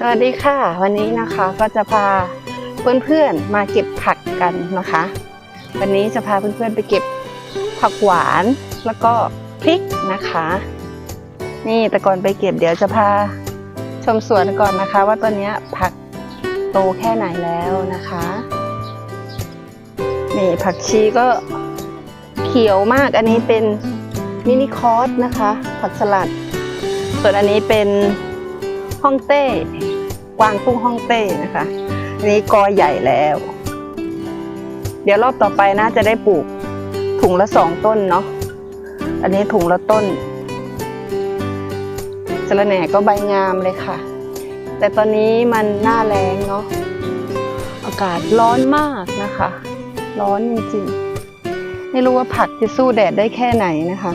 สวัสดีค่ะ วันนี้นะคะก็จะพาเพื่อนๆมาเก็บผักกันนะคะ วันนี้จะพาเพื่อนๆไปเก็บผักหวานแล้วก็พริกนะคะ นี่แต่ก่อนไปเก็บเดี๋ยวจะพาชมสวนก่อนนะคะ ว่าตอนนี้ผักโตแค่ไหนแล้วนะคะนี่ผักชีก็เขียวมากอันนี้เป็นมินิคอร์สนะคะ ผักสลัด ส่วนอันนี้เป็น ฮ่องเต้ กวางตุ้งฮ่องเต้นะคะอันนี้กอใหญ่แล้ว เดี๋ยวรอบต่อไปนะจะได้ปลูกถุงละสองต้นเนาะ อันนี้ถุงละต้นสระแหน่ก็ใบงามเลยค่ะ แต่ตอนนี้มันหน้าแรงเนาะ อากาศร้อนมากนะคะ ร้อนจริงๆ ไม่รู้ว่าผักจะสู้แดดได้แค่ไหนนะคะ